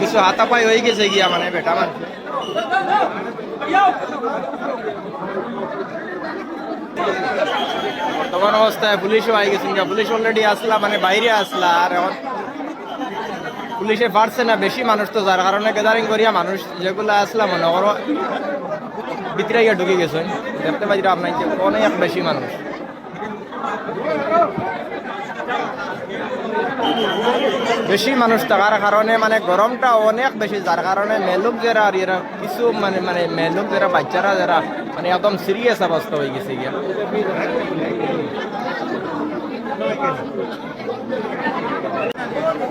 কিছু হাতাপাই হয়ে গেছে গিয়া মানে বেটা আমার। বর্তমান অবস্থায় পুলিশও আই গেছেন পুলিশ অলরেডি আসলা মানে বাইরে আসলা, আর এখন পুলিশে পারছে না বেশি মানুষ তো, যার কারণে গ্যাদারিং করিয়া মানুষ যেগুলো আসলা, মনে করো ভিতরে গিয়ে ঢুকে গেছে। দেখতে পাই আপনার অনেক বেশি মানুষ। বেশি মানুষ থাকার কারণে মানে গরমটা অনেক বেশি, যার কারণে মেলুক যারা আর কিছু মানে মানে মেলুক যারা, বাচ্চারা যারা মানে একদম সিরিয়াস অবস্থা হয়ে গেছে গিয়া।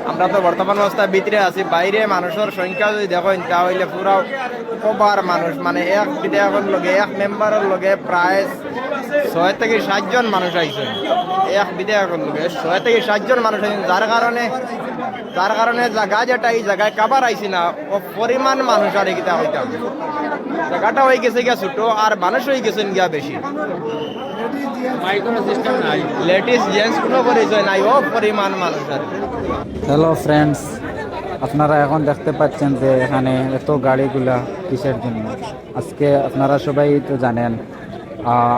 আমরা তো বর্তমান অবস্থায় ভিতরে আছি, বাইরে মানুষের সংখ্যা যদি দেখো তাহলে পুরো ওভার মানুষ মানে এক বিধায়কের লগে, এক মেম্বারের লগে প্রায় ছয় থেকে সাতজন মানুষ আইছেন এক বিধায়কের লগে, ছয় থেকে সাতজন মানুষ আইছেন যার কারণে যার কারণে জায়গা যেটা এই জায়গায় কাবার আইছি না ও পরিমাণ মানুষ আর এগিতে হইতাম জায়গাটা হয়ে গেছে গিয়া ছোট আর মানুষ হয়ে গেছেন গিয়া বেশি। লেডিস জেন্টস কোনো পরিচয় নাই, ও পরিমাণ মানুষ হ্যালো ফ্রেন্ডস আপনারা এখন দেখতে পাচ্ছেন যে এখানে এত গাড়িগুলা কিসের জন্য? আজকে আপনারা সবাই তো জানেন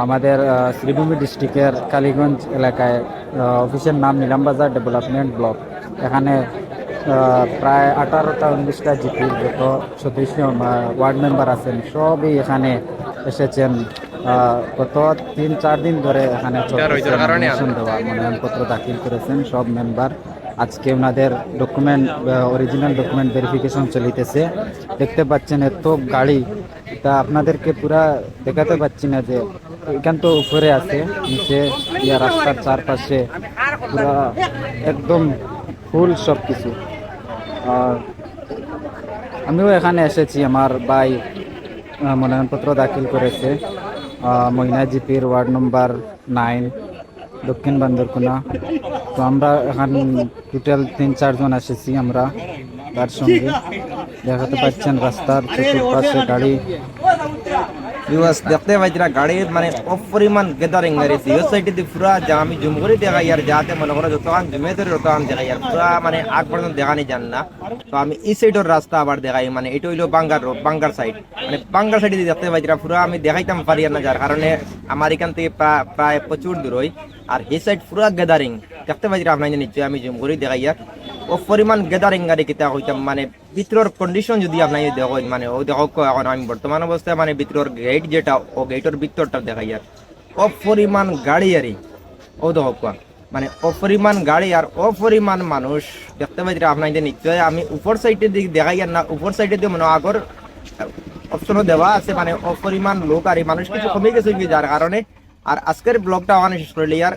আমাদের শ্রীভূমি ডিস্ট্রিক্টের কালীগঞ্জ এলাকায় অফিসের নাম নিলামবাজার ডেভেলপমেন্ট ব্লক এখানে প্রায় আঠারোটা উনিশটা জিপির যত সদস্য ওয়ার্ড মেম্বার আছেন সবই এখানে এসেছেন। গত তিন চার দিন ধরে এখানে দেওয়া মনোনয়নপত্র দাখিল করেছেন সব মেম্বার। আজকে ওনাদের ডকুমেন্ট অরিজিনাল ডকুমেন্ট ভেরিফিকেশন চলিতেছে। দেখতে পাচ্ছেন এত গাড়ি তা আপনাদেরকে পুরা দেখাতে পাচ্ছি না যে এখান তো উপরে আছে নিচে ইয়া রাস্তার চারপাশে পুরা একদম ফুল সব কিছু আমিও এখানে এসেছি, আমার ভাই মনোনয়নপত্র দাখিল করেছে ময়না জিপির ওয়ার্ড নম্বর নাইন, দক্ষিণ বান্দরকোনা। তো আমরা এখন টোটাল তিন চারজন এসেছি আমরা তার সঙ্গে। দেখাতে পাচ্ছেন রাস্তার চতুর্পাশে গাড়ি। ভিউয়ার্স দেখতে পাইছিরা গাড়ির মানে অপরিমাণ গ্যাদারিং গাড়িছে এই সাইডে পুরা আমি জুম করে দেখা ইয়ার যাতে মনে করো যতক্ষণ জুমে ধরে ততক্ষণ দেখা ইয়ার। পুরা মানে আগ পর্যন্ত দেখানি যান না। তো আমি এই সাইডের রাস্তা আবার দেখাই। মানে এটা হইল বাঙ্গার রোড বাঙ্গার সাইড মানে বাঙ্গার সাইডে দেখতে পাইছিরা পুরা আমি দেখাইতাম পারি না যার কারণে আমার এখান থেকে প্রা- প্রায় প্রচুর দূর হয় আর এই সাইড পুরা গ্যাদারিং দেখতে পাইছিরা আপনার নিশ্চয়ই আমি জুম করে দেখাই ইয়ার ও পরিমাণ গ্যাদারিং গাড়ি কিতা হইতাম মানে ভিতরের কন্ডিশন যদি আপনার দেখো মানে ও দেখো এখন আমি বর্তমান অবস্থায় মানে ভিতরের গেট যেটা, ও গেটের ভিতরটা দেখাই আর। অপরিমাণ গাড়ি আরে ও দেখো মানে অপরিমাণ গাড়ি আর অপরিমাণ মানুষ। দেখতে পাই আপনার নিশ্চয় আমি উপর সাইডের দিকে দেখাই আর না, উপর সাইডে দিয়ে মানে আগর অপশনও দেওয়া আছে মানে অপরিমাণ লোক আর মানুষ কিছু কমে গেছে যার কারণে। আর আজকের ব্লগটা ওখানে শেষ করলে আর।